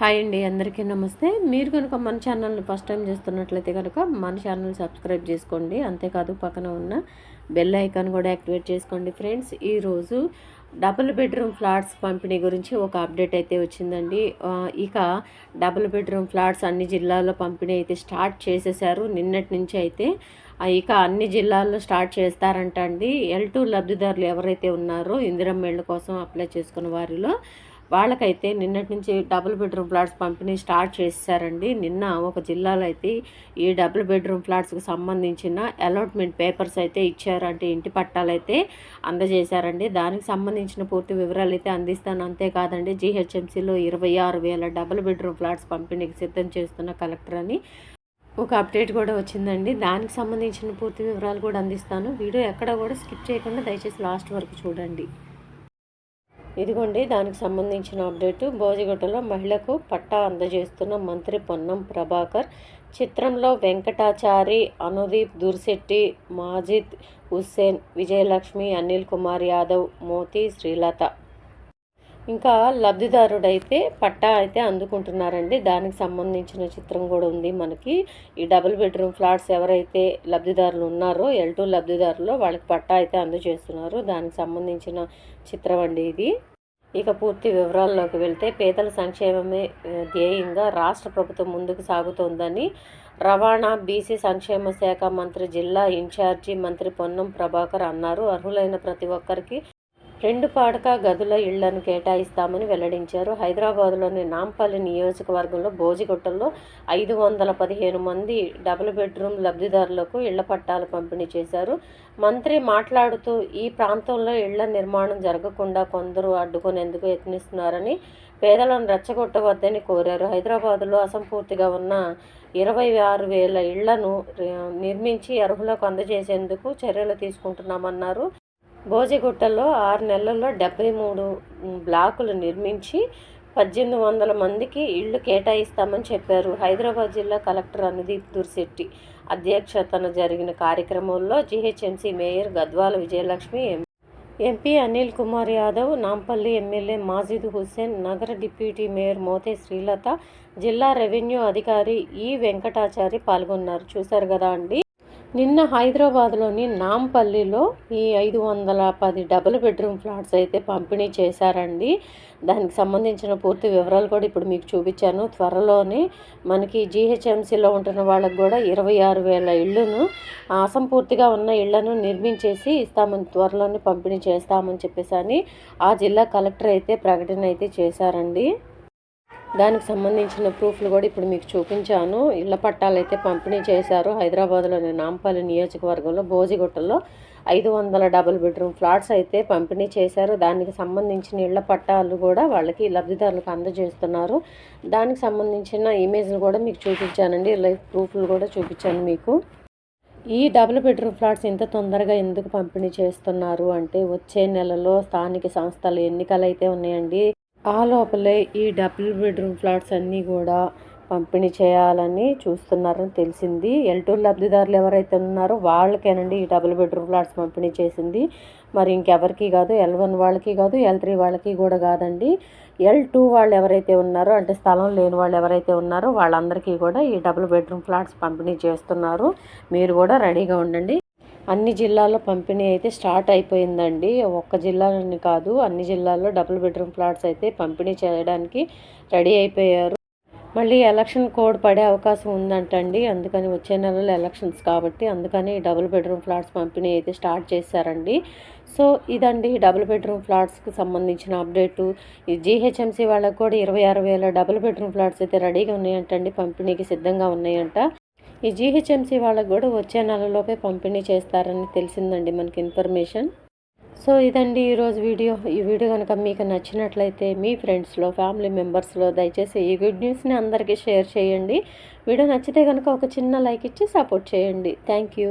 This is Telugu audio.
హాయ్ అండి అందరికీ నమస్తే. మీరు కనుక మన ఛానల్ని ఫస్ట్ టైం చేస్తున్నట్లయితే కనుక మన ఛానల్ సబ్స్క్రైబ్ చేసుకోండి. అంతేకాదు పక్కన ఉన్న బెల్ ఐకాన్ కూడా యాక్టివేట్ చేసుకోండి ఫ్రెండ్స్. ఈరోజు డబుల్ బెడ్రూమ్ ఫ్లాట్స్ పంపిణీ గురించి ఒక అప్డేట్ అయితే వచ్చిందండి. ఇక డబుల్ బెడ్రూమ్ ఫ్లాట్స్ అన్ని జిల్లాల్లో పంపిణీ అయితే స్టార్ట్ చేసేసారు నిన్నటి నుంచి అయితే ఇక అన్ని జిల్లాల్లో స్టార్ట్ చేస్తారంట అండి ఎల్ టూ లబ్ధిదారులు ఎవరైతే ఉన్నారో ఇందిరమ్మ ఇళ్ళ కోసం అప్లై చేసుకున్న వారిలో వాళ్ళకైతే నిన్నటి నుంచి డబుల్ బెడ్రూమ్ ఫ్లాట్స్ పంపిణీ స్టార్ట్ చేశారండి. నిన్న ఒక జిల్లాలో అయితే ఈ డబుల్ బెడ్రూమ్ ఫ్లాట్స్కి సంబంధించిన అలాట్మెంట్ పేపర్స్ అయితే ఇచ్చారంటే ఇంటి పట్టాలు అయితే అందజేశారండి. దానికి సంబంధించిన పూర్తి వివరాలు అయితే అందిస్తాను. అంతేకాదండి జీహెచ్ఎంసీలో ఇరవై ఆరు వేల డబుల్ బెడ్రూమ్ ఫ్లాట్స్ పంపిణీకి సిద్ధం చేస్తున్న కలెక్టర్ అని ఒక అప్డేట్ కూడా వచ్చిందండి. దానికి సంబంధించిన పూర్తి వివరాలు కూడా అందిస్తాను. వీడియో ఎక్కడ కూడా స్కిప్ చేయకుండా దయచేసి లాస్ట్ వరకు చూడండి. ఇదిగోండి దానికి సంబంధించిన అప్డేటు. భోజిగొట్టలో మహిళకు పట్టా అందజేస్తున్న మంత్రి పొన్నం ప్రభాకర్. చిత్రంలో వెంకటాచారి అనుదీప్ దుర్శెట్టి మాజిద్ హుస్సేన్ విజయలక్ష్మి అనిల్ కుమార్ యాదవ్ మోతి శ్రీలత ఇంకా లబ్ధిదారుడైతే పట్టా అయితే అందుకుంటున్నారండి. దానికి సంబంధించిన చిత్రం కూడా ఉంది మనకి. ఈ డబుల్ బెడ్రూమ్ ఫ్లాట్స్ ఎవరైతే లబ్ధిదారులు ఉన్నారో ఎల్ టూ లబ్ధిదారులో వాళ్ళకి పట్టా అయితే అందజేస్తున్నారు. దానికి సంబంధించిన చిత్రం అండి ఇది. ఇక పూర్తి వివరాల్లోకి వెళ్తే పేదల సంక్షేమమే ధ్యేయంగా రాష్ట్ర ప్రభుత్వం ముందుకు సాగుతోందని రవాణా బీసీ సంక్షేమ శాఖ మంత్రి జిల్లా ఇన్ఛార్జి మంత్రి పొన్నం ప్రభాకర్ అన్నారు. అర్హులైన ప్రతి ఒక్కరికి రెండు పాడక గదుల ఇళ్ళను కేటాయిస్తామని వెల్లడించారు. హైదరాబాద్లోని నాంపల్లి నియోజకవర్గంలో భోజిగుట్టల్లో ఐదు వందల పదిహేను మంది డబుల్ బెడ్రూమ్ లబ్ధిదారులకు ఇళ్ళ పట్టాలు పంపిణీ చేశారు. మంత్రి మాట్లాడుతూ ఈ ప్రాంతంలో ఇళ్ళ నిర్మాణం జరగకుండా కొందరు అడ్డుకునేందుకు యత్నిస్తున్నారని పేదలను రెచ్చగొట్టవద్దని కోరారు. హైదరాబాద్లో అసంపూర్తిగా ఉన్న ఇరవై ఆరు వేల ఇళ్ళను నిర్మించి అర్హులకు అందజేసేందుకు చర్యలు తీసుకుంటున్నామన్నారు. భోజిగుట్టలో ఆరు నెలల్లో డెబ్బై మూడు బ్లాకులు నిర్మించి పద్దెనిమిది వందల మందికి ఇళ్ళు కేటాయిస్తామని చెప్పారు. హైదరాబాద్ జిల్లా కలెక్టర్ అనుదీప్ దుర్శెట్టి అధ్యక్షతన జరిగిన కార్యక్రమంలో GHMC mayor Gadwal Vijayalakshmi MP Anil Kumar Yadav Nampally MLA Majid Hussain నగర డిప్యూటీ మేయర్ మోతే శ్రీలత జిల్లా రెవెన్యూ అధికారి ఈ వెంకటాచారి పాల్గొన్నారు. చూశారు కదా అండి? నిన్న హైదరాబాద్లోని నాంపల్లిలో ఈ ఐదు వందల పది డబుల్ బెడ్రూమ్ ఫ్లాట్స్ అయితే పంపిణీ చేశారండి. దానికి సంబంధించిన పూర్తి వివరాలు కూడా ఇప్పుడు మీకు చూపించాను. త్వరలోనే మనకి జీహెచ్ఎంసీలో ఉంటున్న వాళ్ళకు కూడా ఇరవై ఆరు వేల ఇళ్ళను అసంపూర్తిగా ఉన్న ఇళ్ళను నిర్మించేసి ఇస్తామని త్వరలోనే పంపిణీ చేస్తామని చెప్పేసి అని ఆ జిల్లా కలెక్టర్ అయితే ప్రకటన అయితే చేశారండి. దానికి సంబంధించిన ప్రూఫ్లు కూడా ఇప్పుడు మీకు చూపించాను. ఇళ్ళ పట్టాలు అయితే పంపిణీ చేశారు. హైదరాబాద్లోని నాంపల్లి నియోజకవర్గంలో భోజిగుట్టలో ఐదు వందల డబుల్ బెడ్రూమ్ ఫ్లాట్స్ అయితే పంపిణీ చేశారు. దానికి సంబంధించిన ఇళ్ళ పట్టాలు కూడా వాళ్ళకి లబ్ధిదారులకు అందజేస్తున్నారు. దానికి సంబంధించిన ఇమేజ్లు కూడా మీకు చూపించానండి. లైఫ్ ప్రూఫ్లు కూడా చూపించాను మీకు. ఈ డబుల్ బెడ్రూమ్ ఫ్లాట్స్ ఇంత తొందరగా ఎందుకు పంపిణీ చేస్తున్నారు? అంటే వచ్చే నెలలో స్థానిక సంస్థల ఎన్నికలు అయితే ఉన్నాయండి. ఆ లోపలే ఈ డబుల్ బెడ్రూమ్ ఫ్లాట్స్ అన్నీ కూడా పంపిణీ చేయాలని చూస్తున్నారని తెలిసింది. ఎల్ టూ లబ్ధిదారులు ఎవరైతే ఉన్నారో వాళ్ళకేనండి ఈ డబుల్ బెడ్రూమ్ ఫ్లాట్స్ పంపిణీ చేసింది. మరి ఇంకెవరికి కాదు ఎల్ వన్ వాళ్ళకి కాదు ఎల్ త్రీ వాళ్ళకి కూడా కాదండి. ఎల్ టూ వాళ్ళు ఎవరైతే ఉన్నారో అంటే స్థలం లేని వాళ్ళు ఎవరైతే ఉన్నారో వాళ్ళందరికీ కూడా ఈ డబుల్ బెడ్రూమ్ ఫ్లాట్స్ పంపిణీ చేస్తున్నారు. మీరు కూడా రెడీగా ఉండండి. అన్ని జిల్లాల్లో పంపిణీ అయితే స్టార్ట్ అయిపోయిందండి. ఒక్క జిల్లాలోని కాదు అన్ని జిల్లాల్లో డబుల్ బెడ్రూమ్ ఫ్లాట్స్ అయితే పంపిణీ చేయడానికి రెడీ అయిపోయారు. మళ్ళీ ఎలక్షన్ కోడ్ పడే అవకాశం ఉందంటండి. అందుకని వచ్చే నెలలో ఎలక్షన్స్ కాబట్టి అందుకని డబుల్ బెడ్రూమ్ ఫ్లాట్స్ పంపిణీ అయితే స్టార్ట్ చేశారండి. సో ఇదండి డబుల్ బెడ్రూమ్ ఫ్లాట్స్కి సంబంధించిన అప్డేటు. ఈ జీహెచ్ఎంసీ వాళ్ళకు కూడా ఇరవై ఆరు వేల డబుల్ బెడ్రూమ్ ఫ్లాట్స్ అయితే రెడీగా ఉన్నాయంటండి పంపిణీకి సిద్ధంగా ఉన్నాయంట. ఈ జీహెచ్ఎంసీ వాళ్ళకు కూడా వచ్చే నెలలోపే పంపిణీ చేస్తారని తెలిసిందండి మనకి ఇన్ఫర్మేషన్. సో ఇదండి ఈరోజు వీడియో. ఈ వీడియో కనుక మీకు నచ్చినట్లయితే మీ ఫ్రెండ్స్లో ఫ్యామిలీ మెంబర్స్లో దయచేసి ఈ గుడ్ న్యూస్ని అందరికీ షేర్ చేయండి. వీడియో నచ్చితే కనుక ఒక చిన్న లైక్ ఇచ్చి సపోర్ట్ చేయండి. Thank you.